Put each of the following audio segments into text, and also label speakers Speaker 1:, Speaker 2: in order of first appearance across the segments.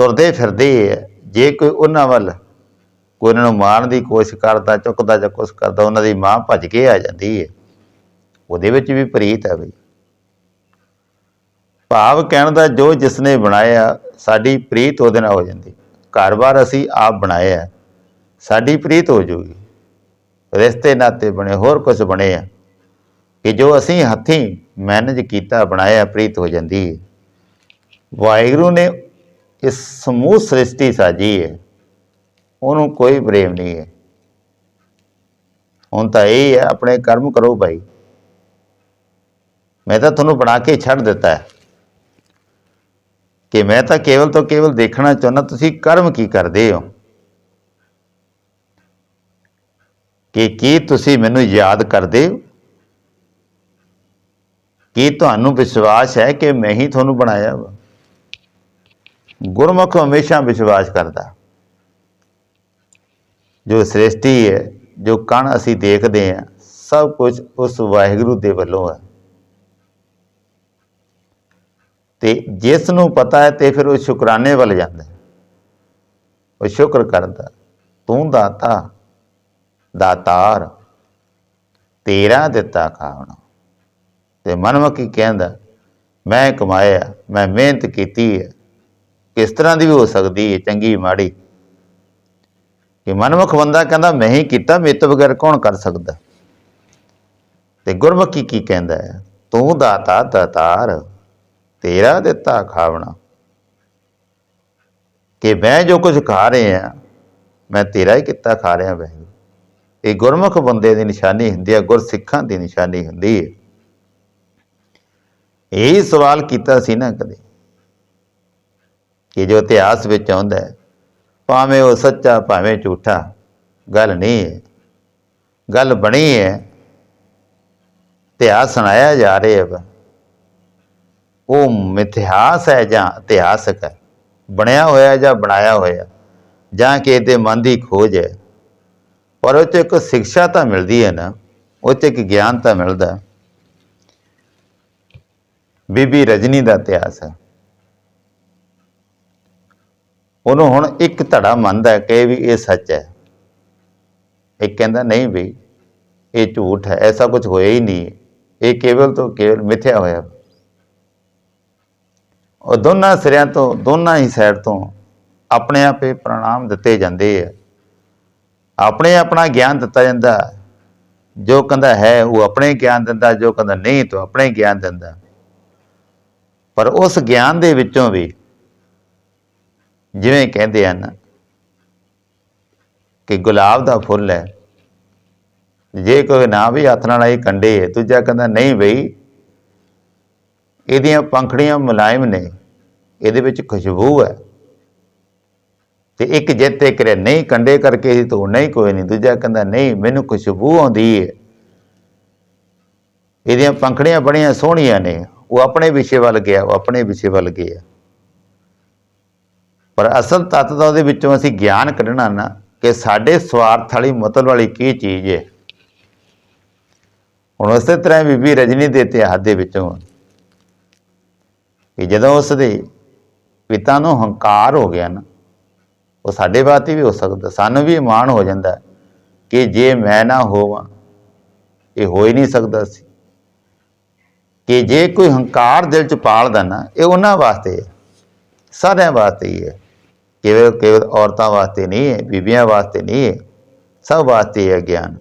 Speaker 1: ਤੁਰਦੇ ਫਿਰਦੇ ਹੈ ਜੇ ਕੋਈ ਉਹਨਾਂ ਵੱਲ ਕੋਈ ਉਹਨਾਂ ਨੂੰ ਮਾਰਨ ਦੀ ਕੋਸ਼ਿਸ਼ ਕਰਦਾ, ਚੁੱਕਦਾ ਜਾਂ ਕੁਛ ਕਰਦਾ, ਉਹਨਾਂ ਦੀ ਮਾਂ ਭੱਜ ਕੇ ਆ ਜਾਂਦੀ ਹੈ ਉਹਦੇ ਵਿੱਚ ਵੀ ਪ੍ਰੀਤ ਹੈ ਬਈ। ਭਾਵ ਕਹਿਣ ਦਾ ਜੋ ਜਿਸ ਨੇ ਬਣਾਇਆ, ਸਾਡੀ ਪ੍ਰੀਤ ਉਹਦੇ ਨਾਲ ਹੋ ਜਾਂਦੀ। ਘਰ-ਬਾਰ ਅਸੀਂ ਆਪ ਬਣਾਇਆ ਸਾਡੀ ਪ੍ਰੀਤ ਹੋ ਜਾਊਗੀ ਰਿਸ਼ਤੇ ਨਾਤੇ ਬਣੇ, ਹੋਰ ਕੁਝ ਬਣੇ ਆ। ਕਿ ਜੋ ਅਸੀਂ ਹੱਥੀਂ ਮੈਨੇਜ ਕੀਤਾ, ਬਣਾਇਆ, ਪ੍ਰੀਤ ਹੋ ਜਾਂਦੀ ਹੈ ਵਾਹਿਗੁਰੂ ਨੇ ਇਸ ਸਮੂਹ ਸ੍ਰਿਸ਼ਟੀ ਸਾਜੀ ਹੈ ਉਹਨੂੰ ਕੋਈ ਪ੍ਰੇਮ ਨਹੀਂ ਹੈ ਹੁਣ ਤਾਂ ਇਹ ਹੈ ਆਪਣੇ ਕਰਮ ਕਰੋ ਭਾਈ। ਮੈਂ ਤਾਂ ਤੁਹਾਨੂੰ ਬਣਾ ਕੇ ਛੱਡ ਦਿੱਤਾ ਹੈ। ਕਿ ਮੈਂ ਤਾਂ ਕੇਵਲ ਤੋਂ ਕੇਵਲ ਦੇਖਣਾ ਚਾਹੁੰਦਾ, ਤੁਸੀਂ ਕਰਮ ਕੀ ਕਰਦੇ ਹੋ? ਕਿ ਕੀ ਤੁਸੀਂ ਮੈਨੂੰ ਯਾਦ ਕਰਦੇ ਹੋ? ਕੀ ਤੁਹਾਨੂੰ ਵਿਸ਼ਵਾਸ ਹੈ ਕਿ ਮੈਂ ਹੀ ਤੁਹਾਨੂੰ ਬਣਾਇਆ ਵਾ? ਗੁਰਮੁਖ ਹਮੇਸ਼ਾ ਵਿਸ਼ਵਾਸ ਕਰਦਾ। ਜੋ ਸ੍ਰਿਸ਼ਟੀ ਹੈ, ਜੋ ਕਣ ਅਸੀਂ ਦੇਖਦੇ ਹਾਂ, ਸਭ ਕੁਝ ਉਸ ਵਾਹਿਗੁਰੂ ਦੇ ਵੱਲੋਂ ਹੈ। ਤੇ ਜਿਸ ਨੂੰ ਪਤਾ ਹੈ ਤੇ ਫਿਰ ਉਹ ਸ਼ੁਕਰਾਨੇ ਵੱਲ ਜਾਂਦਾ ਉਹ ਸ਼ੁਕਰ ਕਰਦਾ, ਤੂੰ ਦਾਤਾ, ਦਾਤਾਰ, ਤੇਰਾ ਦਿੱਤਾ ਖਾਵਣਾ ਤੇ ਮਨਮੁਖੀ ਕਹਿੰਦਾ, ਮੈਂ ਕਮਾਇਆ, ਮੈਂ ਮਿਹਨਤ ਕੀਤੀ ਹੈ ਕਿਸ ਤਰ੍ਹਾਂ ਦੀ ਵੀ ਹੋ ਸਕਦੀ ਹੈ ਚੰਗੀ ਮਾੜੀ। ਕਿ ਮਨਮੁਖ ਬੰਦਾ ਕਹਿੰਦਾ, ਮੈਂ ਹੀ ਕੀਤਾ, ਮੇਰੇ ਤੋਂ ਬਗੈਰ ਕੌਣ ਕਰ ਸਕਦਾ? ਤੇ ਗੁਰਮੁਖੀ ਕੀ ਕਹਿੰਦਾ ਹੈ? ਤੂੰ ਦਾਤਾ, ਦਾਤਾਰ, ਤੇਰਾ ਦਿੱਤਾ ਖਾਵਣਾ। ਕਿ ਮੈਂ ਜੋ ਕੁਝ ਖਾ ਰਿਹਾ, ਮੈਂ ਤੇਰਾ ਹੀ ਕੀਤਾ ਖਾ ਰਿਹਾ, ਵੈਗੁਰੂ। ਇਹ ਗੁਰਮੁਖ ਬੰਦੇ ਦੀ ਨਿਸ਼ਾਨੀ ਹੁੰਦੀ ਹੈ, ਗੁਰਸਿੱਖਾਂ ਦੀ ਨਿਸ਼ਾਨੀ ਹੁੰਦੀ ਹੈ ਇਹ ਸਵਾਲ ਕੀਤਾ ਸੀ ਨਾ ਕਦੇ। ਕਿ ਜੋ ਇਤਿਹਾਸ ਵਿੱਚ ਆਉਂਦਾ ਹੈ, ਭਾਵੇਂ ਉਹ ਸੱਚਾ, ਭਾਵੇਂ ਝੂਠਾ, ਗੱਲ ਨਹੀਂ ਹੈ। ਗੱਲ ਬਣੀ ਹੈ, ਇਤਿਹਾਸ ਸੁਣਾਇਆ ਜਾ ਰਿਹਾ ਹੈ। ਉਹ ਮਿਥਿਹਾਸ ਹੈ ਜਾਂ ਇਤਿਹਾਸਕ ਹੈ, ਬਣਿਆ ਹੋਇਆ ਜਾਂ ਬਣਾਇਆ ਹੋਇਆ, ਜਾਂ ਕਿ ਇਹਦੇ ਮਨ ਦੀ ਖੋਜ ਹੈ। ਪਰ ਉਹ 'ਚ ਇੱਕ ਸਿੱਖਿਆ ਤਾਂ ਮਿਲਦੀ ਹੈ ਨਾ, ਉਹ 'ਚ ਇੱਕ ਗਿਆਨ ਤਾਂ ਮਿਲਦਾ ਬੀਬੀ ਰਜਨੀ ਦਾ ਇਤਿਹਾਸ ਹੈ। ਉਹਨੂੰ ਹੁਣ ਇੱਕ ਧੜਾ ਮੰਨਦਾ ਕਿ ਵੀ ਇਹ ਸੱਚ ਹੈ। ਇੱਕ ਕਹਿੰਦਾ, ਨਹੀਂ ਵੀ, ਇਹ ਝੂਠ ਹੈ, ਐਸਾ ਕੁਝ ਹੋਇਆ ਹੀ ਨਹੀਂ ਇਹ ਕੇਵਲ ਤੋਂ ਕੇਵਲ ਮਿਥਿਆ ਹੋਇਆ ਉਹ ਦੋਨਾਂ ਸਿਰਿਆਂ ਤੋਂ, ਦੋਨਾਂ ਹੀ ਸਾਈਡ ਤੋਂ ਆਪਣੇ ਆਪੇ ਪ੍ਰਣਾਮ ਦਿੱਤੇ ਜਾਂਦੇ ਆ। ਆਪਣੇ ਆਪਣਾ ਗਿਆਨ ਦਿੱਤਾ ਜਾਂਦਾ ਜੋ ਕਹਿੰਦਾ ਹੈ, ਉਹ ਆਪਣੇ ਗਿਆਨ ਦਿੰਦਾ, ਜੋ ਕਹਿੰਦਾ ਨਹੀਂ, ਤਾਂ ਆਪਣੇ ਗਿਆਨ ਦਿੰਦਾ। ਪਰ ਉਸ ਗਿਆਨ ਦੇ ਵਿੱਚੋਂ ਵੀ ਜਿਵੇਂ ਕਹਿੰਦੇ ਹਨ ਕਿ ਗੁਲਾਬ ਦਾ ਫੁੱਲ ਹੈ। ਜੇ ਕੋਈ ਨਾ ਵੀ ਹੱਥ ਨਾਲ ਇਹ ਕੰਡੇ ਹੈ ਦੂਜਾ ਕਹਿੰਦਾ, ਨਹੀਂ ਬਈ, ਇਹਦੀਆਂ ਪੰਖੜੀਆਂ ਮੁਲਾਇਮ ਨੇ, ਇਹਦੇ ਵਿੱਚ ਖੁਸ਼ਬੂ ਹੈ। ਤੇ ਇੱਕ ਜਿੱਤੇ ਕਰੇ ਨਹੀਂ, ਕੰਡੇ ਕਰਕੇ ਹੀ ਤੋੜਨਾ ਨਹੀਂ, ਕੋਈ ਨਹੀਂ। ਦੂਜਾ ਕਹਿੰਦਾ, ਨਹੀਂ, ਮੈਨੂੰ ਖੁਸ਼ਬੂ ਆਉਂਦੀ ਹੈ ਇਹਦੀਆਂ ਪੰਖੜੀਆਂ ਬੜੀਆਂ ਸੋਹਣੀਆਂ ਨੇ, ਉਹ ਆਪਣੇ ਵਿਸ਼ੇ ਵੱਲ ਗਿਆ, ਉਹ ਆਪਣੇ ਵਿਸ਼ੇ ਵੱਲ ਗਿਆ। ਪਰ ਅਸਲ ਤੱਤ ਦਾ ਉਹਦੇ ਵਿੱਚੋਂ ਅਸੀਂ ਗਿਆਨ ਕੱਢਣਾ ਨਾ ਕਿ ਸਾਡੇ ਸਵਾਰਥ ਵਾਲੀ ਮਤਲਬ ਵਾਲੀ ਕੀ ਚੀਜ਼ ਹੈ ਹੁਣ ਉਸੇ ਤਰ੍ਹਾਂ ਬੀਬੀ ਰਜਨੀ ਦੇ ਇਤਿਹਾਸ ਦੇ ਵਿੱਚੋਂ ਕਿ ਜਦੋਂ ਉਸ ਦੇ ਪਿਤਾ ਨੂੰ ਹੰਕਾਰ ਹੋ ਗਿਆ ਨਾ, ਉਹ ਸਾਡੇ ਬਾਤੀ ਵੀ ਹੋ ਸਕਦਾ, ਸਾਨੂੰ ਵੀ ਮਾਣ ਹੋ ਜਾਂਦਾ ਕਿ ਜੇ ਮੈਂ ਨਾ ਹੋਵਾਂ, ਇਹ ਹੋ ਹੀ ਨਹੀਂ ਸਕਦਾ ਸੀ। ਕਿ ਜੇ ਕੋਈ ਹੰਕਾਰ ਦਿਲ ਚ ਪਾਲਦਾ ਨਾ, ਇਹ ਉਹਨਾਂ ਵਾਸਤੇ ਸਾਰਿਆਂ ਵਾਸਤੇ ਹੀ ਹੈ। ਕੇਵਲ ਕੇਵਲ ਔਰਤਾਂ ਵਾਸਤੇ ਨਹੀਂ ਹੈ ਬੀਬੀਆਂ ਵਾਸਤੇ ਨਹੀਂ ਹੈ ਸਭ ਵਾਸਤੇ ਹੈ ਗਿਆਨ।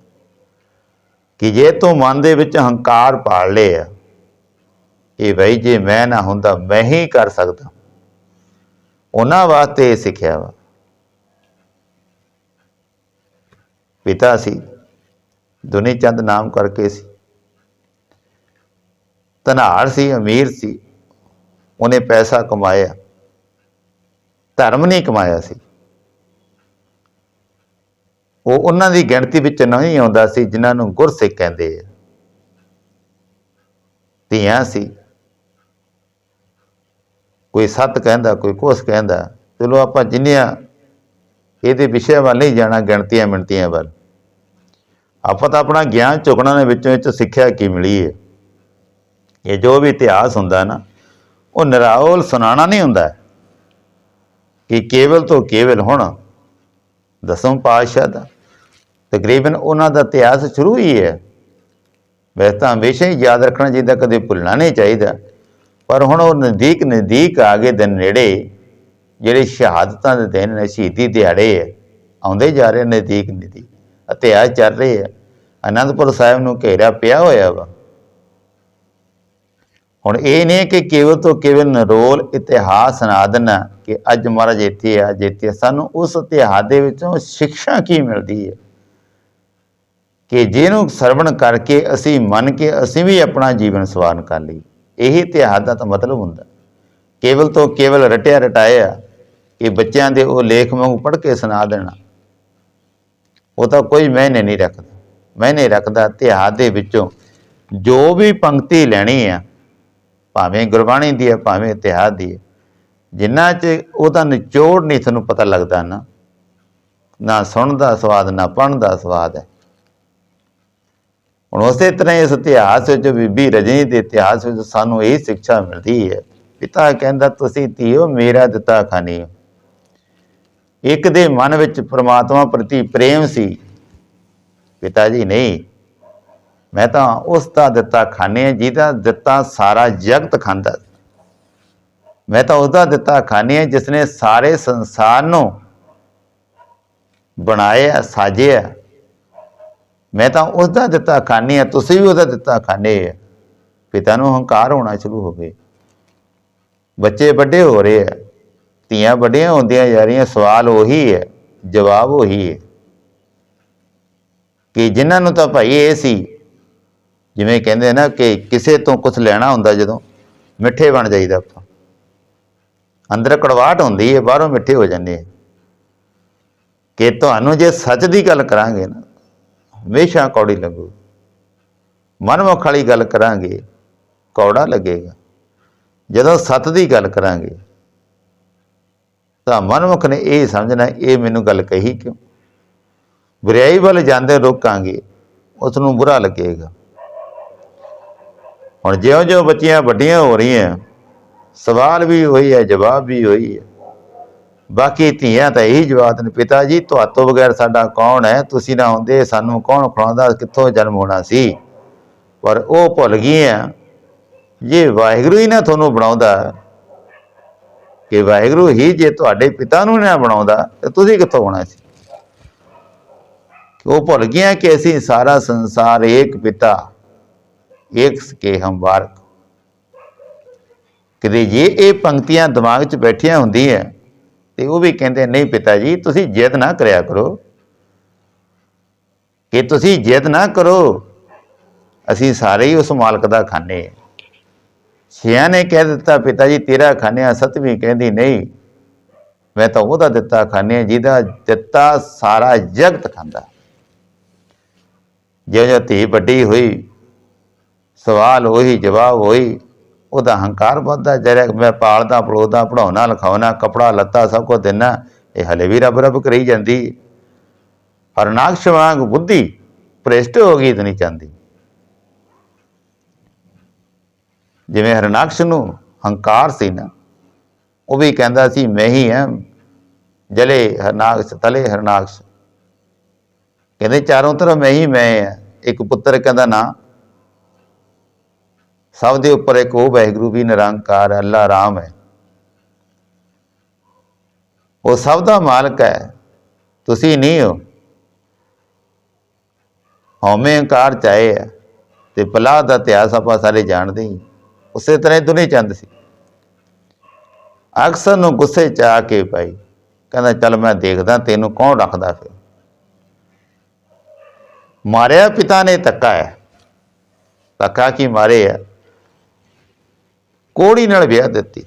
Speaker 1: ਕਿ ਜੇ ਤੂੰ ਮਨ ਦੇ ਵਿੱਚ ਹੰਕਾਰ ਪਾਲ ਲਿਆ ਇਹ ਬਈ ਜੇ ਮੈਂ ਨਾ ਹੁੰਦਾ, ਮੈਂ ਹੀ ਕਰ ਸਕਦਾ। ਉਹਨਾਂ ਵਾਸਤੇ ਇਹ ਸਿੱਖਿਆ ਵਾ। ਪਿਤਾ ਸੀ, ਦੁਨੀ ਚੰਦ ਨਾਮ ਕਰਕੇ ਸੀ। ਧਨਾੜ ਸੀ, ਅਮੀਰ ਸੀ, ਉਹਨੇ ਪੈਸਾ ਕਮਾਇਆ। ਧਰਮ ਨਹੀਂ ਕਮਾਇਆ ਸੀ। ਉਹ ਉਹਨਾਂ ਦੀ ਗਿਣਤੀ ਵਿੱਚ ਨਹੀਂ ਆਉਂਦਾ ਸੀ ਜਿਨ੍ਹਾਂ ਨੂੰ ਗੁਰਸਿੱਖ ਕਹਿੰਦੇ ਆ। ਧੀਆਂ ਸੀ। ਕੋਈ ਸੱਤ ਕਹਿੰਦਾ, ਕੋਈ ਕੁਛ ਕਹਿੰਦਾ। ਚਲੋ ਆਪਾਂ ਜਿੰਨੀਆਂ ਇਹਦੇ ਵਿਸ਼ੇ ਵੱਲ ਨਹੀਂ ਜਾਣਾ, ਗਿਣਤੀਆਂ ਮਿਣਤੀਆਂ ਵੱਲ। ਆਪਾਂ ਤਾਂ ਆਪਣਾ ਗਿਆਨ ਚੁਕਣਾ ਦੇ ਵਿੱਚੋਂ ਵਿੱਚ ਸਿੱਖਿਆ ਕੀ ਮਿਲੀ ਹੈ ਇਹ ਜੋ ਵੀ ਇਤਿਹਾਸ ਹੁੰਦਾ ਨਾ, ਉਹ ਨਿਰਾਉਲ ਸੁਣਾਉਣਾ ਨਹੀਂ ਹੁੰਦਾ। ਕਿ ਕੇਵਲ ਤੋਂ ਕੇਵਲ ਹੁਣ ਦਸਮ ਪਾਤਸ਼ਾਹ ਦਾ ਤਕਰੀਬਨ ਉਹਨਾਂ ਦਾ ਇਤਿਹਾਸ ਸ਼ੁਰੂ ਹੀ ਹੈ। ਵੈਸੇ ਤਾਂ ਹਮੇਸ਼ਾ ਹੀ ਯਾਦ ਰੱਖਣਾ ਚਾਹੀਦਾ, ਕਦੇ ਭੁੱਲਣਾ ਨਹੀਂ ਚਾਹੀਦਾ। ਪਰ ਹੁਣ ਉਹ ਨਜ਼ਦੀਕ ਨਜ਼ਦੀਕ ਆ ਗਏ ਦਿਨ ਨੇੜੇ ਜਿਹੜੇ ਸ਼ਹਾਦਤਾਂ ਦੇ ਦਿਨ ਨੇ, ਸ਼ਹੀਦੀ ਦਿਹਾੜੇ ਹੈ, ਆਉਂਦੇ ਜਾ ਰਹੇ ਨਜ਼ਦੀਕ ਨਜ਼ਦੀਕ। ਇਤਿਹਾਸ ਚੱਲ ਰਹੇ ਹੈ। ਅਨੰਦਪੁਰ ਸਾਹਿਬ ਨੂੰ ਘੇਰਾ ਪਿਆ ਹੋਇਆ ਵਾ। ਹੁਣ ਇਹ ਨਹੀਂ ਕਿ ਕੇਵਲ ਤੋਂ ਕੇਵਲ ਨਰੋਲ ਇਤਿਹਾਸ ਸੁਣਾ ਦੇਣਾ ਕਿ ਅੱਜ ਮਹਾਰਾਜ ਇੱਥੇ ਆ ਜਿੱਥੇ ਸਾਨੂੰ ਉਸ ਇਤਿਹਾਸ ਦੇ ਵਿੱਚੋਂ ਸਿੱਖਿਆ ਕੀ ਮਿਲਦੀ ਹੈ? ਕਿ ਜਿਹਨੂੰ ਸਰਵਣ ਕਰਕੇ ਅਸੀਂ ਮੰਨ ਕੇ ਅਸੀਂ ਵੀ ਆਪਣਾ ਜੀਵਨ ਸਵਾਰਨ ਕਰ ਲਈ ਇਹੀ ਇਤਿਹਾਸ ਦਾ ਤਾਂ ਮਤਲਬ ਹੁੰਦਾ। ਕੇਵਲ ਤੋਂ ਕੇਵਲ ਰਟਿਆ ਰਟਾਇਆ ਕਿ ਬੱਚਿਆਂ ਦੇ ਉਹ ਲੇਖ ਵਾਂਗੂ ਪੜ੍ਹ ਕੇ ਸੁਣਾ ਦੇਣਾ। ਉਹ ਤਾਂ ਕੋਈ ਮੈਨੇ ਨਹੀਂ ਰੱਖਦਾ। ਮੈਨੇ ਰੱਖਦਾ ਇਤਿਹਾਸ ਦੇ ਵਿੱਚੋਂ ਜੋ ਵੀ ਪੰਕਤੀ ਲੈਣੀ ਆ ਭਾਵੇਂ ਗੁਰਬਾਣੀ ਦੀ ਹੈ, ਭਾਵੇਂ ਇਤਿਹਾਸ ਦੀ ਹੈ। ਜਿੰਨਾ ਚ ਉਹਦਾ ਨਿਚੋੜ ਨਹੀਂ ਤੁਹਾਨੂੰ ਪਤਾ ਲੱਗਦਾ ਨਾ ਨਾ ਸੁਣਨ ਦਾ ਸਵਾਦ, ਨਾ ਪੜ੍ਹਨ ਦਾ ਸਵਾਦ ਹੈ। ਹੁਣ ਉਸੇ ਤਰ੍ਹਾਂ ਇਸ ਇਤਿਹਾਸ ਵਿੱਚ ਬੀਬੀ ਰਜਨੀ ਦੇ ਇਤਿਹਾਸ ਵਿੱਚ ਸਾਨੂੰ ਇਹ ਸਿੱਖਿਆ ਮਿਲਦੀ ਹੈ, ਪਿਤਾ ਕਹਿੰਦਾ, ਤੁਸੀਂ ਧੀਓ, ਮੇਰਾ ਦਿੱਤਾ ਖਾਣੀ ਹੋ। ਇੱਕ ਦੇ ਮਨ ਵਿੱਚ ਪ੍ਰਮਾਤਮਾ ਪ੍ਰਤੀ ਪ੍ਰੇਮ ਸੀ। ਪਿਤਾ ਜੀ, ਨਹੀਂ ਮੈਂ ਤਾਂ ਉਸ ਦਾ ਦਿੱਤਾ ਖਾਣੇ ਆ, ਜਿਹਦਾ ਦਿੱਤਾ ਸਾਰਾ ਜਗਤ ਖਾਂਦਾ ਮੈਂ ਤਾਂ ਉਸ ਦਾ ਦਿੱਤਾ ਖਾਣੇ ਆ ਜਿਸ ਨੇ ਸਾਰੇ ਸੰਸਾਰ ਨੂੰ ਬਣਾਇਆ ਸਾਜਿਆ ਮੈਂ ਤਾਂ ਉਸ ਦਾ ਦਿੱਤਾ ਖਾਣੇ ਆ, ਤੁਸੀਂ ਵੀ ਉਹਦਾ ਦਿੱਤਾ ਖਾਣੇ ਆ। ਪਿਤਾ ਨੂੰ ਹੰਕਾਰ ਹੋਣਾ ਸ਼ੁਰੂ ਹੋ ਗਏ। ਬੱਚੇ ਵੱਡੇ ਹੋ ਰਹੇ ਆ, ਧੀਆਂ ਵੱਡੀਆਂ ਹੁੰਦੀਆਂ ਜਾ ਰਹੀਆਂ, ਸਵਾਲ ਉਹੀ ਹੈ ਜਵਾਬ ਉਹੀ ਹੈ ਕਿ ਜਿਨ੍ਹਾਂ ਨੂੰ ਤਾਂ ਭਾਈ ਇਹ ਸੀ ਜਿਵੇਂ ਕਹਿੰਦੇ ਨਾ ਕਿ ਕਿਸੇ ਤੋਂ ਕੁਝ ਲੈਣਾ ਹੁੰਦਾ ਜਦੋਂ, ਮਿੱਠੇ ਬਣ ਜਾਈਦਾ ਆਪਾਂ। ਅੰਦਰ ਕੜਵਾਹਟ ਹੁੰਦੀ ਹੈ, ਬਾਹਰੋਂ ਮਿੱਠੇ ਹੋ ਜਾਂਦੇ ਆ। ਕਿ ਤੁਹਾਨੂੰ ਜੇ ਸੱਚ ਦੀ ਗੱਲ ਕਰਾਂਗੇ ਨਾ, ਹਮੇਸ਼ਾ ਕੌੜੀ ਲੱਗੂ। ਮਨਮੁਖ ਵਾਲੀ ਗੱਲ ਕਰਾਂਗੇ, ਕੌੜਾ ਲੱਗੇਗਾ। ਜਦੋਂ ਸੱਤ ਦੀ ਗੱਲ ਕਰਾਂਗੇ, ਤਾਂ ਮਨਮੁਖ ਨੇ ਇਹ ਸਮਝਣਾ, ਇਹ ਮੈਨੂੰ ਗੱਲ ਕਹੀ ਕਿਉਂ? ਬੁਰਾਈ ਵੱਲ ਜਾਂਦੇ ਰੋਕਾਂਗੇ ਉਸ ਨੂੰ ਬੁਰਾ ਲੱਗੇਗਾ। ਹੁਣ ਜਿਉਂ-ਜਿਉਂ ਬੱਚੀਆਂ ਵੱਡੀਆਂ ਹੋ ਰਹੀਆਂ, ਸਵਾਲ ਵੀ ਹੋਈ ਹੈ, ਜਵਾਬ ਵੀ ਹੋਈ ਹੈ। ਬਾਕੀ ਧੀਆਂ ਤਾਂ ਇਹੀ ਜਵਾਬ ਨੇ ਪਿਤਾ ਜੀ ਤੁਹਾਤੋਂ ਬਗੈਰ ਸਾਡਾ ਕੌਣ ਹੈ? ਤੁਸੀਂ ਨਾ ਹੁੰਦੇ, ਸਾਨੂੰ ਕੌਣ ਖਵਾਉਂਦਾ ਕਿੱਥੋਂ ਜਨਮ ਹੋਣਾ ਸੀ? ਪਰ ਉਹ ਭੁੱਲ ਗਈਆਂ, ਜੇ ਵਾਹਿਗੁਰੂ ਹੀ ਨਾ ਤੁਹਾਨੂੰ ਬਣਾਉਂਦਾ, ਕਿ ਵਾਹਿਗੁਰੂ ਹੀ ਜੇ ਤੁਹਾਡੇ ਪਿਤਾ ਨੂੰ ਨਾ ਬਣਾਉਂਦਾ, ਤੇ ਤੁਸੀਂ ਕਿੱਥੋਂ ਹੋਣਾ ਸੀ? ਉਹ ਭੁੱਲ ਗਈਆਂ ਕਿ ਅਸੀਂ ਸਾਰਾ ਸੰਸਾਰ ਇੱਕ ਪਿਤਾ। ਇੱਕ ਕੇ ਹਮ ਬਾਰਕ ਕਿਤੇ ਜੇ ਇਹ ਪੰਕਤੀਆਂ ਦਿਮਾਗ 'ਚ ਬੈਠੀਆਂ ਹੁੰਦੀਆਂ, ਤੇ ਉਹ ਵੀ ਕਹਿੰਦੇ, ਨਹੀਂ ਪਿਤਾ ਜੀ ਤੁਸੀਂ ਜਿੱਦ ਨਾ ਕਰਿਆ ਕਰੋ। ਕਿ ਤੁਸੀਂ ਜਿੱਦ ਨਾ ਕਰੋ, ਅਸੀਂ ਸਾਰੇ ਹੀ ਉਸ ਮਾਲਕ ਦਾ ਖਾਨੇ ਹਾਂ ਛਿਆਂ ਨੇ ਕਹਿ ਦਿੱਤਾ ਪਿਤਾ ਜੀ ਤੇਰਾ ਖਾਨਿਆ ਸਤਵੀਂ ਕਹਿੰਦੀ ਨਹੀਂ। ਮੈਂ ਤਾਂ ਉਹਦਾ ਦਿੱਤਾ ਖਾਨਿਆ, ਜਿਹਦਾ ਦਿੱਤਾ ਸਾਰਾ ਜਗਤ ਖਾਂਦਾ। ਜਿਉਂ ਜਿਉਂ ਧੀ ਵੱਡੀ ਹੋਈ ਸਵਾਲ ਉਹੀ ਜਵਾਬ ਹੋਈ, ਉਹਦਾ ਹੰਕਾਰ ਵੱਧਦਾ ਜਿਹੜਾ ਮੈਂ ਪਾਲਦਾ, ਪਲੋਦਾ ਪੜਾਉਣਾ ਲਿਖਾਉਣਾ, ਕਪੜਾ, ਲੱਤਾ ਸਭ ਕੁਝ ਦੇਣਾ ਇਹ ਹਲੇ ਵੀ ਰੱਬ ਰੱਬ ਕਰੀ ਜਾਂਦੀ। ਹਰਨਾਕਸ਼ ਵਾਂਗ ਬੁੱਧੀ ਭ੍ਰਿਸ਼ਟ ਹੋ ਗਈ ਤਾਂ ਨਹੀਂ ਚਾਹੁੰਦੀ। ਜਿਵੇਂ ਹਰਨਾਕਸ਼ ਨੂੰ ਹੰਕਾਰ ਸੀ ਨਾ, ਉਹ ਵੀ ਕਹਿੰਦਾ ਸੀ, ਮੈਂ ਹੀ ਹਾਂ ਜਲੇ ਹਰਨਾਕਸ਼, ਤਲੇ ਹਰਨਾਕਸ਼। ਕਹਿੰਦੇ ਚਾਰੋਂ ਤਰਫ ਮੈਂ ਹੀ, ਮੈਂ ਹਾਂ ਇੱਕ ਪੁੱਤਰ ਕਹਿੰਦਾ ਨਾ ਸਭ ਦੇ ਉੱਪਰ ਇੱਕ ਉਹ ਵਾਹਿਗੁਰੂ ਵੀ ਨਿਰੰਕਾਰ ਹੈ, ਅੱਲਾ ਰਾਮ ਹੈ। ਉਹ ਸਭ ਦਾ ਮਾਲਕ ਹੈ। ਤੁਸੀਂ ਨਹੀਂ ਹੋ। ਹਉਮੈ ਹੰਕਾਰ ਚਾਹੇ ਹੈ ਤੇ ਪਲਾਹ ਦਾ ਇਤਿਹਾਸ ਆਪਾਂ ਸਾਰੇ ਜਾਣਦੇ ਹੀ। ਉਸੇ ਤਰ੍ਹਾਂ ਹੀ ਦੁਨੀ ਚੰਦ ਸੀ। ਅਕਸਰ ਨੂੰ ਗੁੱਸੇ ਚ ਆ ਕੇ ਭਾਈ ਕਹਿੰਦਾ ਚੱਲ ਮੈਂ ਦੇਖਦਾ ਤੈਨੂੰ ਕੌਣ ਰੱਖਦਾ ਫਿਰ। ਮਾਰਿਆ ਪਿਤਾ ਨੇ ਧੱਕਾ ਹੈ। ਧੱਕਾ ਕੀ ਮਾਰੇ ਹੈ ਕੋੜੀ ਨਾਲ ਵਿਆਹ ਦਿੱਤੀ।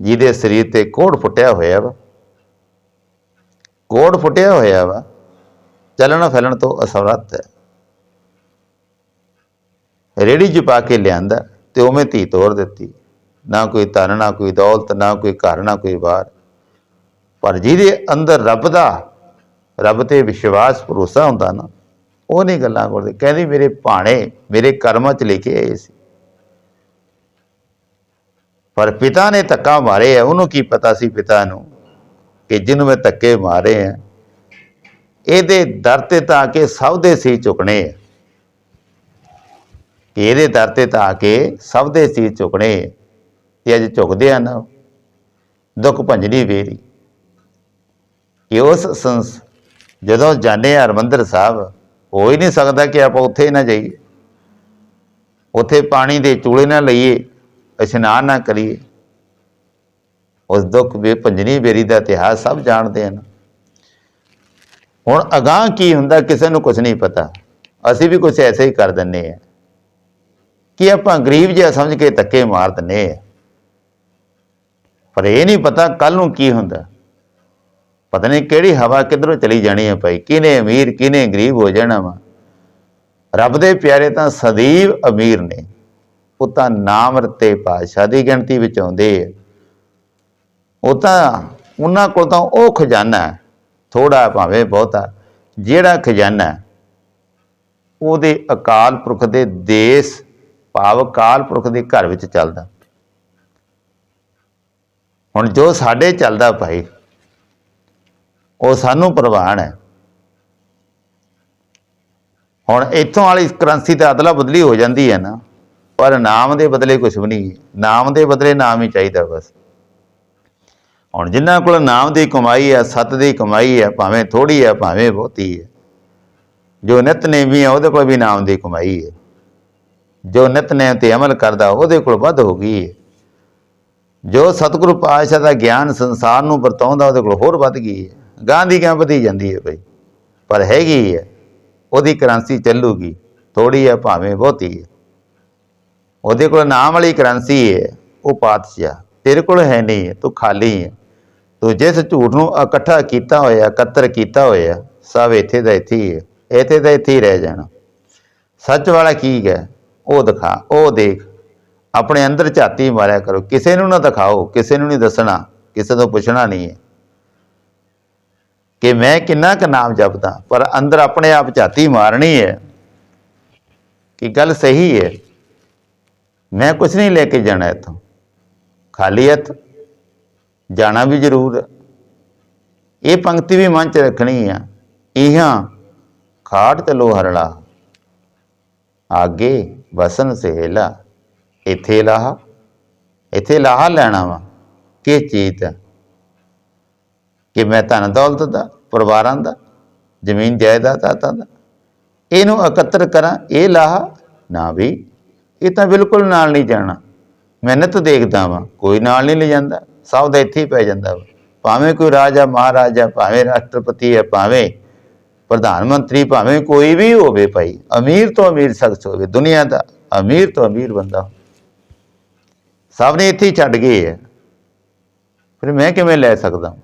Speaker 1: ਜਿਹਦੇ ਸਰੀਰ ਤੇ ਕੋੜ ਫੁੱਟਿਆ ਹੋਇਆ ਵਾ। ਕੋੜ ਫੁੱਟਿਆ ਹੋਇਆ ਵਾ, ਚੱਲਣਾ ਫੈਲਣ ਤੋਂ ਅਸਮਰੱਥ ਹੈ। ਰੇੜੀ 'ਚ ਪਾ ਕੇ ਲਿਆਂਦਾ ਤੇ ਉਵੇਂ ਧੀ ਤੋਰ ਦਿੱਤੀ। ਨਾ ਕੋਈ ਧਨ, ਨਾ ਕੋਈ ਦੌਲਤ, ਨਾ ਕੋਈ ਘਰ, ਨਾ ਕੋਈ ਬਾਹਰ। ਪਰ ਜਿਹਦੇ ਅੰਦਰ ਰੱਬ ਦਾ, ਰੱਬ ਤੇ ਵਿਸ਼ਵਾਸ, ਭਰੋਸਾ ਹੁੰਦਾ ਨਾ ਉਹ ਨਹੀਂ ਗੱਲਾਂ ਕਰਦੇ ਕਹਿੰਦੀ, ਮੇਰੇ ਭਾਣੇ ਮੇਰੇ ਕਰਮਾਂ 'ਚ ਲਿਖੇ ਆਏ ਸੀ। ਪਰ ਪਿਤਾ ਨੇ ਧੱਕਾ ਮਾਰੇ ਆ, ਉਹਨੂੰ ਕੀ ਪਤਾ ਸੀ ਪਿਤਾ ਨੂੰ ਕਿ ਜਿਹਨੂੰ ਮੈਂ ਧੱਕੇ ਮਾਰੇ ਆ। ਇਹਦੇ ਦਰ ਤੇ ਤਾਂ ਕੇ ਸਭ ਦੇ ਸੀ ਝੁਕਣੇ ਆ। ਕਿ ਇਹਦੇ ਦਰ ਤੇ ਤਾਂ ਕੇ ਸਭ ਦੇ ਸੀ ਝੁਕਣੇ ਆ। ਤੇ ਅੱਜ ਝੁਕਦੇ ਆ ਨਾ, ਦੁੱਖ ਭੰਜਨੀ ਵੇਰੀ। ਕਿ ਉਸ ਸੰਸ ਜਦੋਂ ਜਾਣੇ ਆ ਹਰਿਮੰਦਰ ਸਾਹਿਬ, ਹੋ ਹੀ ਨਹੀਂ ਸਕਦਾ ਕਿ ਆਪਾਂ ਉੱਥੇ ਹੀ ਨਾ ਜਾਈਏ। ਉੱਥੇ ਪਾਣੀ ਦੇ ਚੂਲੇ ਨਾ ਲਈਏ। ਇਸ਼ਨਾਨ ਨਾ ਕਰੀਏ। ਉਸ ਦੁੱਖ ਵੀ ਭੰਜਨੀ ਬੇਰੀ ਦਾ ਇਤਿਹਾਸ ਸਭ ਜਾਣਦੇ ਹਨ। ਹੁਣ ਅਗਾਹ ਕੀ ਹੁੰਦਾ ਕਿਸੇ ਨੂੰ ਕੁਝ ਨਹੀਂ ਪਤਾ। ਅਸੀਂ ਵੀ ਕੁਝ ਐਸੇ ਹੀ ਕਰ ਦਿੰਨੇ ਆ। ਕਿ ਆਪਾਂ ਗਰੀਬ ਜਿਹਾ ਸਮਝ ਕੇ ਧੱਕੇ ਮਾਰ ਦਿੰਨੇ ਆ। ਪਰ ਇਹ ਨਹੀਂ ਪਤਾ ਕੱਲ ਨੂੰ ਕੀ ਹੁੰਦਾ। ਪਤਾ ਨਹੀਂ ਕਿਹੜੀ ਹਵਾ ਕਿੱਧਰੋਂ ਚਲੀ ਜਾਣੀ ਹੈ ਭਾਈ। ਕਿਹਨੇ ਅਮੀਰ, ਕਿਹਨੇ ਗਰੀਬ ਹੋ ਜਾਣਾ ਵਾ। ਰੱਬ ਦੇ ਪਿਆਰੇ ਤਾਂ ਸਦੀਵ ਅਮੀਰ ਨੇ। ਉਹ ਤਾਂ ਨਾਮ ਰਤੇ ਪਾਤਸ਼ਾਹ ਦੀ ਗਿਣਤੀ ਵਿੱਚ ਆਉਂਦੇ ਆ। ਉਹ ਤਾਂ ਉਹਨਾਂ ਕੋਲ ਤਾਂ ਉਹ ਖਜ਼ਾਨਾ ਹੈ ਥੋੜਾ ਭਾਵੇਂ ਬਹੁਤਾ, ਜਿਹੜਾ ਖਜ਼ਾਨਾ ਉਹਦੇ ਅਕਾਲ ਪੁਰਖ ਦੇ ਦੇਸ਼, ਭਾਵ ਅਕਾਲ ਪੁਰਖ ਦੇ ਘਰ ਵਿੱਚ ਚੱਲਦਾ। ਹੁਣ ਜੋ ਸਾਡੇ ਚੱਲਦਾ ਭਾਈ, ਉਹ ਸਾਨੂੰ ਪ੍ਰਵਾਨ ਹੈ। ਹੁਣ ਇੱਥੋਂ ਵਾਲੀ ਕਰੰਸੀ ਤੇ ਅਦਲਾ ਬਦਲੀ ਹੋ ਜਾਂਦੀ ਹੈ ਨਾ। ਪਰ ਨਾਮ ਦੇ ਬਦਲੇ ਕੁਝ ਵੀ ਨਹੀਂ, ਨਾਮ ਦੇ ਬਦਲੇ ਨਾਮ ਹੀ ਚਾਹੀਦਾ ਬਸ। ਹੁਣ ਜਿਨ੍ਹਾਂ ਕੋਲ ਨਾਮ ਦੀ ਕਮਾਈ ਹੈ ਸਤ ਦੀ ਕਮਾਈ ਹੈ ਭਾਵੇਂ ਥੋੜੀ ਹੈ ਭਾਵੇਂ ਬਹੁਤੀ ਹੈ ਜੋ ਨਿਤਨੇਮੀ ਹੈ ਉਹਦੇ ਕੋਲ ਵੀ ਨਾਮ ਦੀ ਕਮਾਈ ਹੈ ਜੋ ਨਿਤਨੇਮ ਤੇ ਅਮਲ ਕਰਦਾ, ਉਹਦੇ ਕੋਲ ਵੱਧ ਹੋ ਗਈ ਹੈ ਜੋ ਸਤਿਗੁਰੂ ਪਾਤਸ਼ਾਹ ਦਾ ਗਿਆਨ ਸੰਸਾਰ ਨੂੰ ਵਰਤਾਉਂਦਾ, ਉਹਦੇ ਕੋਲ ਹੋਰ ਵੱਧ ਗਈ ਹੈ ਗਾਂ ਦੀ ਗਾਂ ਵਧੀ ਜਾਂਦੀ ਹੈ ਭਾਈ ਪਰ ਹੈਗੀ ਹੈ ਉਹਦੀ ਕਰੰਸੀ ਚੱਲੂਗੀ ਥੋੜੀ ਹੈ ਭਾਵੇਂ ਬਹੁਤੀ ਹੈ ਉਹਦੇ ਕੋਲ ਨਾਮ ਵਾਲੀ ਕਰੰਸੀ ਹੈ ਉਹ ਪਾਤਸ਼ਾਹ ਤੇਰੇ ਕੋਲ ਹੈ ਨਹੀਂ ਤੂੰ ਖਾਲੀ ਹੈ ਤੂੰ ਜਿਸ ਝੂਠ ਨੂੰ ਇਕੱਠਾ ਕੀਤਾ ਹੋਇਆ, ਇਕੱਤਰ ਕੀਤਾ ਹੋਇਆ, ਸਭ ਇੱਥੇ ਦਾ ਇੱਥੇ ਹੀ ਹੈ ਇੱਥੇ ਦਾ ਇੱਥੇ ਹੀ ਰਹਿ ਜਾਣਾ। ਸੱਚ ਵਾਲਾ ਕੀ ਹੈ ਉਹ ਦਿਖਾ, ਉਹ ਦੇਖ। ਆਪਣੇ ਅੰਦਰ ਝਾਤੀ ਮਾਰਿਆ ਕਰੋ। ਕਿਸੇ ਨੂੰ ਨਾ ਦਿਖਾਓ, ਕਿਸੇ ਨੂੰ ਨਹੀਂ ਦੱਸਣਾ, ਕਿਸੇ ਤੋਂ ਪੁੱਛਣਾ ਨਹੀਂ ਹੈ ਕਿ ਮੈਂ ਕਿੰਨਾ ਕੁ ਨਾਮ ਜਪਦਾ, ਪਰ ਅੰਦਰ ਆਪਣੇ ਆਪ ਝਾਤੀ ਮਾਰਨੀ ਹੈ ਕਿ ਗੱਲ ਸਹੀ ਹੈ ਮੈਂ ਕੁਝ ਨਹੀਂ ਲੈ ਕੇ ਜਾਣਾ ਇੱਥੋਂ। ਖਾਲੀ ਹੱਥ ਜਾਣਾ ਵੀ ਜ਼ਰੂਰ ਹੈ। ਇਹ ਪੰਕਤੀ ਵੀ ਮਨ 'ਚ ਰੱਖਣੀ ਆ। ਇਹਾਂ ਖਾਟ ਤੇ ਲੋਹਰਲਾ ਆਗੇ ਵਸਨ ਸਹੇਲਾ, ਇੱਥੇ ਲਾਹਾ। ਇੱਥੇ ਲਾਹ ਲੈਣਾ ਵਾ। ਕਿ ਚੀਜ਼ ਕਿ ਮੈਂ ਧਨ ਦੌਲਤ ਦਾ, ਪਰਿਵਾਰਾਂ ਦਾ, ਜ਼ਮੀਨ ਜਾਇਦਾਦਾਂ ਦਾ। ਇਹਨੂੰ ਇਕੱਤਰ ਕਰਾਂ, ਇਹ ਲਾਹਾ ਨਾ ਵੀ ਇਹ ਤਾਂ ਬਿਲਕੁਲ ਨਾਲ ਨਹੀਂ ਜਾਣਾ। ਮਿਹਨਤ ਦੇਖਦਾ ਵਾਂ, ਕੋਈ ਨਾਲ ਨਹੀਂ ਲੈ ਜਾਂਦਾ, ਸਭ ਦਾ ਇੱਥੇ ਹੀ ਪੈ ਜਾਂਦਾ ਵਾ। ਭਾਵੇਂ ਕੋਈ ਰਾਜਾ, ਮਹਾਰਾਜਾ, ਭਾਵੇਂ ਰਾਸ਼ਟਰਪਤੀ ਹੈ, ਭਾਵੇਂ ਪ੍ਰਧਾਨ ਮੰਤਰੀ, ਭਾਵੇਂ ਕੋਈ ਵੀ ਹੋਵੇ ਭਾਈ, ਅਮੀਰ ਤੋਂ ਅਮੀਰ ਸ਼ਖਸ ਹੋਵੇ, ਦੁਨੀਆ ਦਾ ਅਮੀਰ ਤੋਂ ਅਮੀਰ ਬੰਦਾ ਸਭ ਨੇ ਇੱਥੇ ਹੀ ਛੱਡ ਗਏ ਹੈ। ਫਿਰ ਮੈਂ ਕਿਵੇਂ ਲੈ ਸਕਦਾ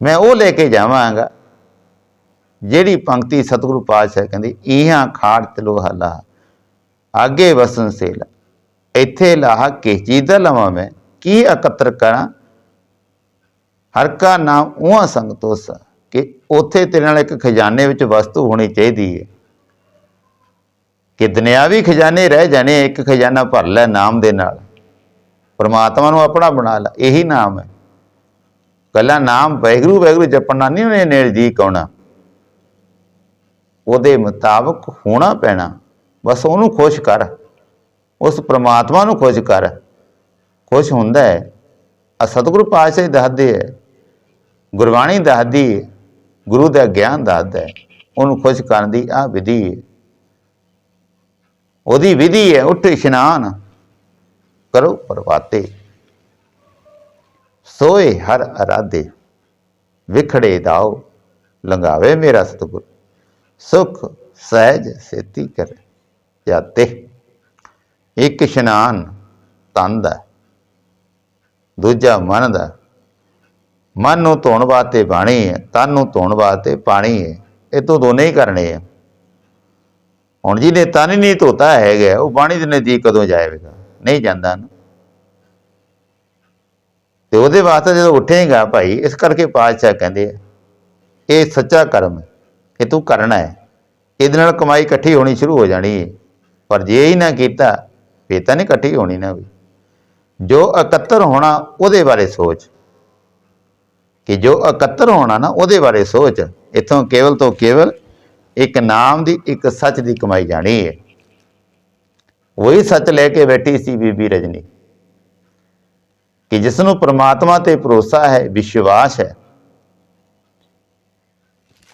Speaker 1: ਮੈਂ ਉਹ ਲੈ ਕੇ ਜਾਵਾਂਗਾ, ਜਿਹੜੀ ਪੰਕਤੀ ਸਤਿਗੁਰੂ ਪਾਤਸ਼ਾਹ ਕਹਿੰਦੇ ਇਹਾਂ ਖਾੜ ਤੇ ਲੋਹਾ। ਆਗੇ ਵਸਨ ਸੇਲ ਇੱਥੇ ਲਾਹ ਕਿਸ ਚੀਜ਼ ਦਾ ਲਵਾਂ ਮੈਂ। ਕੀ ਇਕੱਤਰ ਕਰਾਂ? ਹਰ ਕਾ ਨਾਮ ਉਹਾਂ ਸੰਗਤੋਸ ਕਿ ਉੱਥੇ ਤੇਰੇ ਨਾਲ ਇੱਕ ਖਜ਼ਾਨੇ ਵਿੱਚ ਵਸਤੂ ਹੋਣੀ ਚਾਹੀਦੀ ਹੈ ਕਿ ਦੁਨਿਆਵੀ ਖਜ਼ਾਨੇ ਰਹਿ ਜਾਣੇ, ਇੱਕ ਖਜ਼ਾਨਾ ਭਰ ਲੈ ਨਾਮ ਦੇ ਨਾਲ। ਪਰਮਾਤਮਾ ਨੂੰ ਆਪਣਾ ਬਣਾ ਲੈ, ਇਹੀ ਨਾਮ ਹੈ। ਕੱਲਾ ਨਾਮ ਵੈਗਰੂ ਵੈਗਰੂ ਜਪਣਾ ਨਹੀਂ ਉਹਨੇ ਨੇੜ ਨਜ਼ਦੀਕ ਆਉਣਾ ਉਹਦੇ ਮੁਤਾਬਕ ਹੋਣਾ ਪੈਣਾ। ਬਸ ਉਹਨੂੰ ਖੁਸ਼ ਕਰ। ਉਸ ਪ੍ਰਮਾਤਮਾ ਨੂੰ ਖੁਸ਼ ਕਰ। ਖੁਸ਼ ਹੁੰਦਾ ਹੈ। ਆ ਸਤਿਗੁਰੂ ਪਾਤਸ਼ਾਹ ਦੱਸਦੇ ਹੈ। ਗੁਰਬਾਣੀ ਦੱਸਦੀ ਹੈ। ਗੁਰੂ ਦਾ ਗਿਆਨ ਦੱਸਦਾ ਹੈ। ਉਹਨੂੰ ਖੁਸ਼ ਕਰਨ ਦੀ ਆ ਵਿਧੀ ਹੈ। ਉਹਦੀ ਵਿਧੀ ਹੈ, ਉੱਠ ਇਸ਼ਨਾਨ ਕਰੋ ਪ੍ਰਵਾਤੇ। ਸੋਏ ਹਰ ਅਰਾਧੇ, ਵਿਖੜੇ ਦਾਓ ਲੰਗਾਵੇ ਮੇਰਾ ਸਤਿਗੁਰ। ਸੁਖ ਸਹਿਜ ਸੇਤੀ ਕਰੇ। ਜਾਤੇ ਇੱਕ ਇਸ਼ਨਾਨ ਤਨ ਦਾ, ਦੂਜਾ ਮਨ ਦਾ। ਮਨ ਨੂੰ ਧੋਣ ਵਾਸਤੇ ਬਾਣੀ ਹੈ, ਤਨ ਨੂੰ ਧੋਣ ਵਾਸਤੇ ਪਾਣੀ ਹੈ। ਇਹ ਤੋਂ ਦੋਨੇ ਹੀ ਕਰਨੇ ਆ। ਹੁਣ ਜਿਹਨੇ ਤਨ ਹੀ ਨਹੀਂ ਧੋਤਾ ਹੈਗਾ, ਉਹ ਬਾਣੀ ਦੇ ਨਜ਼ਦੀਕ ਕਦੋਂ ਜਾਏਗਾ? ਨਹੀਂ ਜਾਂਦਾ ਨਾ। ਤੇ ਉਹਦੇ ਵਾਸਤੇ ਜਦੋਂ ਉੱਠੇਗਾ ਭਾਈ, ਇਸ ਕਰਕੇ ਪਾਤਸ਼ਾਹ ਕਹਿੰਦੇ ਆ, ਇਹ ਸੱਚਾ ਕਰਮ ਇਹ ਤੂੰ ਕਰਨਾ ਹੈ। ਇਹਦੇ ਨਾਲ ਕਮਾਈ ਇਕੱਠੀ ਹੋਣੀ ਸ਼ੁਰੂ ਹੋ ਜਾਣੀ ਹੈ। ਪਰ ਜੇ ਹੀ ਨਾ ਕੀਤਾ, ਫੇਰ ਤਾਂ ਨਹੀਂ ਇਕੱਠੀ ਹੋਣੀ ਨਾ ਵੀ ਜੋ ਇਕੱਤਰ ਹੋਣਾ, ਉਹਦੇ ਬਾਰੇ ਸੋਚ। ਕਿ ਜੋ ਇਕੱਤਰ ਹੋਣਾ ਨਾ, ਉਹਦੇ ਬਾਰੇ ਸੋਚ। ਇਥੋਂ ਕੇਵਲ ਤੋਂ ਕੇਵਲ ਇੱਕ ਨਾਮ ਦੀ, ਇੱਕ ਸੱਚ ਦੀ ਕਮਾਈ ਜਾਣੀ ਹੈ ਉਹੀ ਸੱਚ ਲੈ ਕੇ ਬੈਠੀ ਸੀ ਬੀਬੀ ਰਜਨੀ। ਕਿ ਜਿਸ ਨੂੰ ਪ੍ਰਮਾਤਮਾ ਤੇ ਭਰੋਸਾ ਹੈ, ਵਿਸ਼ਵਾਸ ਹੈ।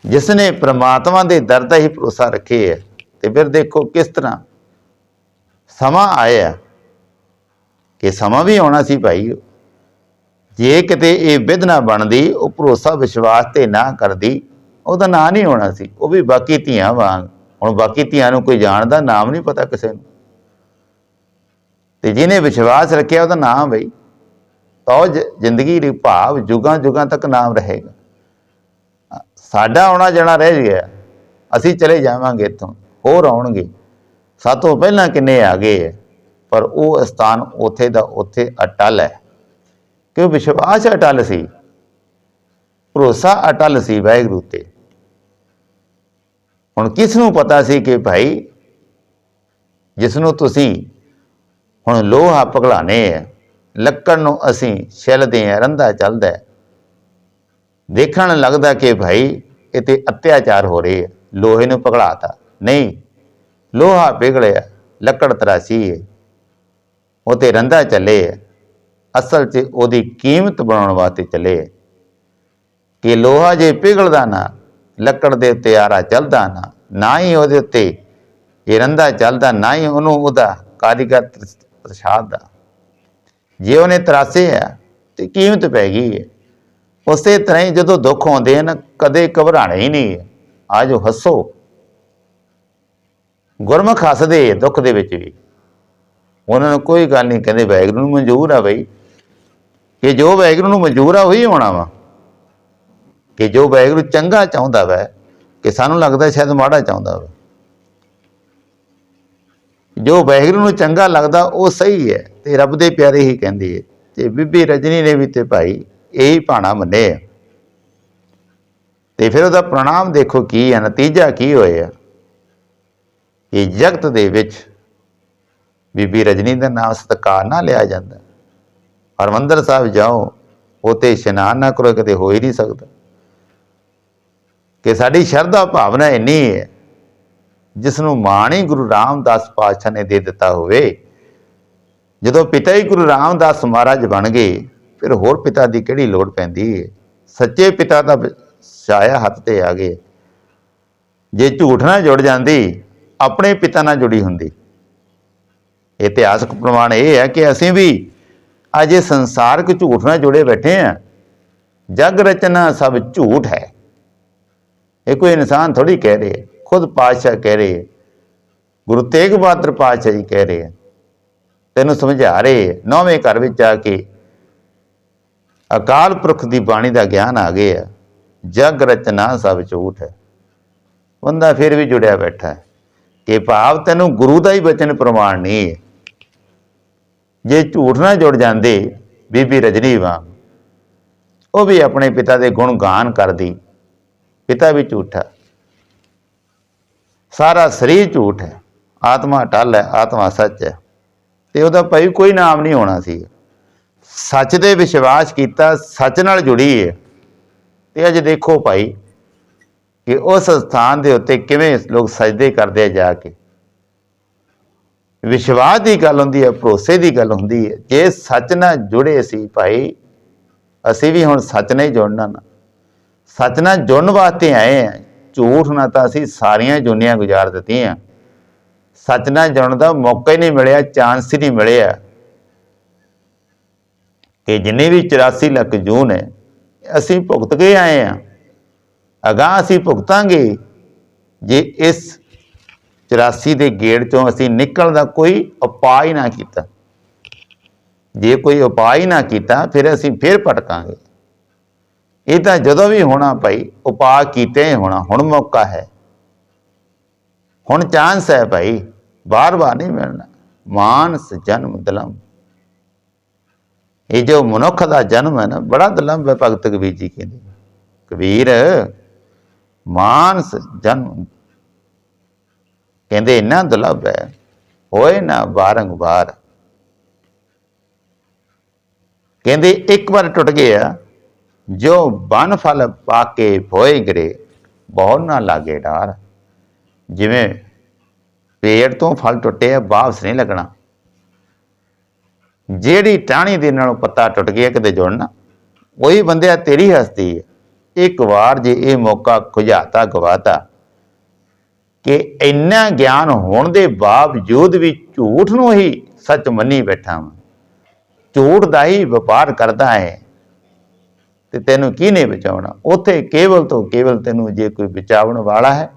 Speaker 1: ਜਿਸ ਨੇ ਪ੍ਰਮਾਤਮਾ ਦੇ ਦਰ ਦਾ ਹੀ ਭਰੋਸਾ ਰੱਖੇ ਹੈ, ਤੇ ਫਿਰ ਦੇਖੋ ਕਿਸ ਤਰ੍ਹਾਂ ਸਮਾਂ ਆਇਆ ਕਿ ਸਮਾਂ ਵੀ ਆਉਣਾ ਸੀ ਭਾਈ। ਜੇ ਕਿਤੇ ਇਹ ਵਿਧ ਨਾ ਬਣਦੀ, ਉਹ ਭਰੋਸਾ ਵਿਸ਼ਵਾਸ ਤੇ ਨਾ ਕਰਦੀ, ਉਹਦਾ ਨਾਂ ਨਹੀਂ ਹੋਣਾ ਸੀ। ਉਹ ਵੀ ਬਾਕੀ ਧੀਆਂ ਵਾਂਗ। ਹੁਣ ਬਾਕੀ ਧੀਆਂ ਨੂੰ ਕੋਈ ਜਾਣਦਾ, ਨਾਮ ਨਹੀਂ ਪਤਾ ਕਿਸੇ ਨੂੰ। ਤੇ ਜਿਹਨੇ ਵਿਸ਼ਵਾਸ ਰੱਖਿਆ, ਉਹਦਾ ਨਾਮ ਬਈ। ਤਾਂ ਉਹ ਜ- ਜ਼ਿੰਦਗੀ ਦੇ ਭਾਵ ਜੁਗਾਂ ਜੁਗਾਂ ਤੱਕ ਨਾਮ ਰਹੇਗਾ। ਸਾਡਾ ਆਉਣਾ ਜਾਣਾ ਰਹਿ ਗਿਆ। ਅਸੀਂ ਚਲੇ ਜਾਵਾਂਗੇ ਇੱਥੋਂ। ਹੋਰ ਆਉਣਗੇ। ਸਾਤੋਂ ਪਹਿਲਾਂ ਕਿੰਨੇ ਆ ਗਏ? ਹੈ, ਪਰ ਉਹ ਸਥਾਨ ਉੱਥੇ ਦਾ ਉੱਥੇ ਅਟਲ ਹੈ। ਕਿ ਵਿਸ਼ਵਾਸ ਅਟਲ ਸੀ। ਭਰੋਸਾ ਅਟਲ ਸੀ ਵਾਹਿਗੁਰੂ ਤੇ। ਹੁਣ ਕਿਸ ਨੂੰ ਪਤਾ ਸੀ ਕਿ ਭਾਈ ਜਿਸ ਨੂੰ ਤੁਸੀਂ ਹੁਣ ਲੋਹਾ ਪਗਲਾਣੇ ਹੈ ਲੱਕੜ ਨੂੰ ਅਸੀਂ ਛਿਲਦੇ ਹਾਂ ਰੰਦਾ ਚੱਲਦਾ ਦੇਖਣ ਲੱਗਦਾ ਕਿ ਭਾਈ ਇਹ ਤੇ ਅਤਿਆਚਾਰ ਹੋ ਰਹੇ ਹੈ ਲੋਹੇ ਨੂੰ ਪਗਲਾਤਾ। ਨਹੀਂ ਲੋਹਾ ਪਿਘਲਿਆ ਲੱਕੜ ਤਰਾਸੀ ਹੈ ਉਹ ਤੇ ਰੰਦਾ ਚੱਲੇ ਹੈ ਅਸਲ 'ਚ ਉਹਦੀ ਕੀਮਤ ਬਣਾਉਣ ਵਾਸਤੇ ਚੱਲੇ ਹੈ ਕਿ ਲੋਹਾ ਜੇ ਪਿਘਲਦਾ ਨਾ, ਲੱਕੜ ਦੇ ਉੱਤੇ ਆਰਾ ਚੱਲਦਾ ਨਾ ਨਾ ਹੀ ਉਹਦੇ ਉੱਤੇ ਇਹ ਰੰਦਾ ਚੱਲਦਾ, ਨਾ ਹੀ ਉਹਨੂੰ ਉਹਦਾ ਕਾਰੀਗਰ ਪ੍ਰਸ਼ਾਦ ਦਾ ਜੇ ਉਹਨੇ ਤਰਾਸੇ ਆ, ਤੇ ਕੀਮਤ ਪੈ ਗਈ ਹੈ ਉਸੇ ਤਰ੍ਹਾਂ ਹੀ ਜਦੋਂ ਦੁੱਖ ਆਉਂਦੇ ਹਨ ਕਦੇ ਘਬਰਾਣਾ ਹੀ ਨਹੀਂ ਹੈ ਆ। ਜੋ ਹੱਸੋ। ਗੁਰਮੁਖ ਹੱਸਦੇ ਆ ਦੁੱਖ ਦੇ ਵਿੱਚ ਵੀ। ਉਹਨਾਂ ਨੂੰ ਕੋਈ ਗੱਲ ਨਹੀਂ, ਕਹਿੰਦੇ ਵੈਗਰੂ ਨੂੰ ਮਨਜ਼ੂਰ ਆ ਬਈ। ਕਿ ਜੋ ਵੈਗਰੂ ਨੂੰ ਮਨਜ਼ੂਰ ਆ, ਉਹੀ ਹੋਣਾ ਵਾ। ਕਿ ਜੋ ਵੈਗਰੂ ਚੰਗਾ ਚਾਹੁੰਦਾ ਵੈ, ਕਿ ਸਾਨੂੰ ਲੱਗਦਾ ਸ਼ਾਇਦ ਮਾੜਾ ਚਾਹੁੰਦਾ ਵਾ। ਜੋ ਵੈਗਰੂ ਨੂੰ ਚੰਗਾ ਲੱਗਦਾ, ਉਹ ਸਹੀ ਹੈ ਤੇ ਰੱਬ ਦੇ ਪਿਆਰੇ ਹੀ ਕਹਿੰਦੇ ਹੈ ਤੇ ਬੀਬੀ ਰਜਨੀ ਨੇ ਵੀ ਤੇ ਭਾਈ ਇਹੀ ਭਾਣਾ ਮੰਨੇ ਤੇ ਫਿਰ ਉਹਦਾ ਪ੍ਰਣਾਮ ਦੇਖੋ ਕੀ ਹੈ ਨਤੀਜਾ ਕੀ ਹੋਇਆ। ਇਹ ਜਗਤ ਦੇ ਵਿੱਚ ਬੀਬੀ ਰਜਨੀ ਦਾ ਨਾਮ ਸਤਿਕਾਰ ਨਾ ਲਿਆ ਜਾਂਦਾ। ਹਰਮੰਦਰ ਸਾਹਿਬ ਜਾਓ ਉਤੇ ਇਸ਼ਨਾਨ ਨਾ ਕਰੋ, ਕਿਤੇ ਹੋ ਹੀ ਨਹੀਂ ਸਕਦਾ। ਕਿ ਸਾਡੀ ਸ਼ਰਧਾ ਭਾਵਨਾ ਇੰਨੀ ਹੈ ਜਿਸ ਨੂੰ ਮਾਣ ਹੀ ਗੁਰੂ ਰਾਮਦਾਸ ਪਾਤਸ਼ਾਹ ਨੇ ਦੇ ਦਿੱਤਾ ਹੋਵੇ। ਜਦੋਂ ਪਿਤਾ ਹੀ ਗੁਰੂ ਰਾਮਦਾਸ ਮਹਾਰਾਜ ਬਣ ਗਏ, ਫਿਰ ਹੋਰ ਪਿਤਾ ਦੀ ਕਿਹੜੀ ਲੋੜ ਪੈਂਦੀ ਹੈ? ਸੱਚੇ ਪਿਤਾ ਦਾ ਛਾਇਆ ਹੱਥ ਤੇ ਆ ਗਏ ਜੇ ਝੂਠ ਨਾ ਜੁੜ ਜਾਂਦੀ ਆਪਣੇ ਪਿਤਾ ਨਾਲ ਜੁੜੀ ਹੁੰਦੀ। ਇਤਿਹਾਸਕ ਪ੍ਰਮਾਣ ਇਹ ਹੈ ਕਿ ਅਸੀਂ ਵੀ ਅਜੇ ਸੰਸਾਰਕ ਝੂਠ ਨਾਲ ਜੁੜੇ ਬੈਠੇ ਆ ਜਗ ਰਚਨਾ ਸਭ ਝੂਠ ਹੈ। ਇਹ ਕੋਈ ਇਨਸਾਨ ਥੋੜੀ ਕਹਿ ਰਹੇ ਖੁਦ ਪਾਤਸ਼ਾਹ ਕਹਿ ਰਹੇ ਗੁਰੂ ਤੇਗ ਬਹਾਦਰ ਪਾਤਸ਼ਾਹ ਜੀ ਕਹਿ ਰਹੇ ਤੈਨੂੰ ਸਮਝਾ ਰਹੇ ਨੌਵੇਂ ਘਰ ਵਿੱਚ ਆ ਕੇ ਅਕਾਲ ਪੁਰਖ ਦੀ ਬਾਣੀ ਦਾ ਗਿਆਨ ਆ ਗਿਆ ਜਗ ਰਚਨਾ ਸਭ ਝੂਠ ਹੈ। ਬੰਦਾ ਫਿਰ ਵੀ ਜੁੜਿਆ ਬੈਠਾ ਹੈ। ਕਿ ਭਾਵ ਤੈਨੂੰ ਗੁਰੂ ਦਾ ਹੀ ਬਚਨ ਪ੍ਰਮਾਣ ਨਹੀਂ ਹੈ। ਜੇ ਝੂਠ ਨਾਲ ਜੁੜ ਜਾਂਦੇ, ਬੀਬੀ ਰਜਨੀ ਵਾਂ ਉਹ ਵੀ ਆਪਣੇ ਪਿਤਾ ਦੇ ਗੁਣ ਗਾਨ ਕਰਦੀ। ਪਿਤਾ ਵੀ ਝੂਠਾ ਸਾਰਾ ਸਰੀਰ ਝੂਠ ਹੈ। ਆਤਮਾ ਟਲ ਹੈ, ਆਤਮਾ ਸੱਚ ਹੈ। ਤੇ ਉਹਦਾ ਭਾਈ ਕੋਈ ਨਾਮ ਨਹੀਂ ਹੋਣਾ ਸੀ। ਸੱਚ ਦੇ ਵਿਸ਼ਵਾਸ ਕੀਤਾ, ਸੱਚ ਨਾਲ ਜੁੜੀ ਹੈ। ਤੇ ਅੱਜ ਦੇਖੋ ਭਾਈ ਕਿ ਉਸ ਸਥਾਨ ਦੇ ਉੱਤੇ ਕਿਵੇਂ ਲੋਕ ਸਜਦੇ ਕਰਦੇ ਆ ਜਾ ਕੇ। ਵਿਸ਼ਵਾਸ ਦੀ ਗੱਲ ਹੁੰਦੀ ਹੈ, ਭਰੋਸੇ ਦੀ ਗੱਲ ਹੁੰਦੀ ਹੈ। ਜੇ ਸੱਚ ਨਾਲ ਜੁੜੇ ਸੀ ਭਾਈ, ਅਸੀਂ ਵੀ ਹੁਣ ਸੱਚ ਨਾਲ ਹੀ ਜੁੜਨਾ ਨਾ। ਸੱਚ ਨਾਲ ਜੁੜਨ ਵਾਸਤੇ ਆਏ ਆ। ਝੂਠ ਨਾਲ ਤਾਂ ਅਸੀਂ ਸਾਰੀਆਂ ਜੁਨੀਆਂ ਗੁਜ਼ਾਰ ਦਿੱਤੀਆਂ। ਸੱਚ ਨਾਲ ਜੁੜਨ ਦਾ ਮੌਕਾ ਹੀ ਨਹੀਂ ਮਿਲਿਆ, ਚਾਂਸ ਹੀ ਨਹੀਂ ਮਿਲਿਆ। ਕਿ ਜਿੰਨੇ ਵੀ 84 ਲੱਖ ਜੂਨ ਹੈ, ਅਸੀਂ ਭੁਗਤ ਕੇ ਆਏ ਆ। ਅਗਾਂਹ ਅਸੀਂ ਭੁਗਤਾਂਗੇ। ਜੇ ਇਸ 84 ਦੇ ਗੇੜ ਚੋਂ ਅਸੀਂ ਨਿਕਲਣ ਦਾ ਕੋਈ ਉਪਾਅ ਹੀ ਨਾ ਕੀਤਾ, ਜੇ ਕੋਈ ਉਪਾਅ ਹੀ ਨਾ ਕੀਤਾ, ਫਿਰ ਅਸੀਂ ਫਿਰ ਭਟਕਾਂਗੇ। ਇਹ ਤਾਂ ਜਦੋਂ ਵੀ ਹੋਣਾ ਭਾਈ, ਉਪਾਅ ਕੀਤੇ ਹੀ ਹੋਣਾ, ਹੁਣ ਮੌਕਾ ਹੈ। ਹੁਣ ਚਾਂਸ ਹੈ ਭਾਈ, ਬਾਰ-ਬਾਰ ਨਹੀਂ ਮਿਲਣਾ। ਮਾਨਸ ਜਨਮ ਦਲਮ। ਇਹ ਜੋ ਮਨੁੱਖ ਦਾ ਜਨਮ ਹੈ ਨਾ, ਬੜਾ ਦਲਮ ਹੈ ਭਗਤ ਕਬੀਰ ਜੀ ਕਹਿੰਦੇ ਕਬੀਰ ਮਾਨਸ ਜਨਮ ਕਹਿੰਦੇ ਇੰਨਾ ਦੁਲਭ ਹੈ, ਹੋਏ ਨਾ ਬਾਰੰਗਾਰ ਕਹਿੰਦੇ ਇੱਕ ਵਾਰ ਟੁੱਟ ਗਿਆ, ਜੋ ਬਨ ਫਲ ਪਾ ਕੇ ਭੋਏ ਗਰੇ ਬਹੁਤ ਨਾ ਲਾਗੇ ਡਾਰ। ਜਿਵੇਂ ਪੇੜ ਤੋਂ ਫਲ ਟੁੱਟੇ ਆ ਵਾਪਸ ਨਹੀਂ ਲੱਗਣਾ। ਜਿਹੜੀ ਟਾਹਣੀ ਦੇ ਨਾਲੋਂ ਪੱਤਾ ਟੁੱਟ ਗਿਆ, ਕਿਤੇ ਜੁੜਨਾ, ਉਹੀ ਬੰਦਿਆ ਤੇਰੀ ਹਸਤੀ ਹੈ। ਇੱਕ ਵਾਰ ਜੇ ਇਹ ਮੌਕਾ ਖੁਝਾਤਾ, ਗਵਾਤਾ, ਕਿ ਇੰਨਾ ਗਿਆਨ ਹੋਣ ਦੇ ਬਾਵਜੂਦ ਵੀ ਝੂਠ ਨੂੰ ਹੀ ਸੱਚ ਮੰਨੀ ਬੈਠਾ ਹਾਂ ਝੂਠ ਦਾ ਹੀ ਵਪਾਰ ਕਰਦਾ ਹੈ ਤੇ ਤੈਨੂੰ ਕੀ ਨਹੀਂ ਬਚਾਉਣਾ? ਉਥੇ ਕੇਵਲ ਤੋਂ ਕੇਵਲ ਤੈਨੂੰ ਜੇ ਕੋਈ ਬਚਾਉਣ ਵਾਲਾ ਹੈ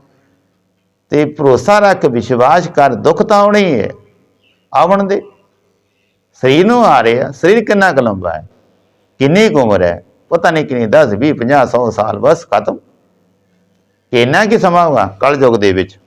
Speaker 1: ਤੇ ਭਰੋਸਾ ਰੱਖ, ਵਿਸ਼ਵਾਸ ਕਰ, ਦੁੱਖ ਤਾਂ ਆਉਣਾ ਹੀ ਹੈ, ਆਵਣ ਦੇ। ਸਰੀਰ ਨੂੰ ਆ ਰਿਹਾ ਸਰੀਰ ਕਿੰਨਾ ਕੁ ਲੰਬਾ ਹੈ? ਕਿੰਨੀ ਕੁ ਉਮਰ ਹੈ? ਪਤਾ ਨਹੀਂ ਕਿੰਨੀ 10 20 50 100 ਸਾਲ ਬਸ ਖਤਮ। ਇੰਨਾ ਕੀ ਸਮਾਂ ਹੋਗਾ ਕਲ ਯੁਗ ਦੇ ਵਿੱਚ।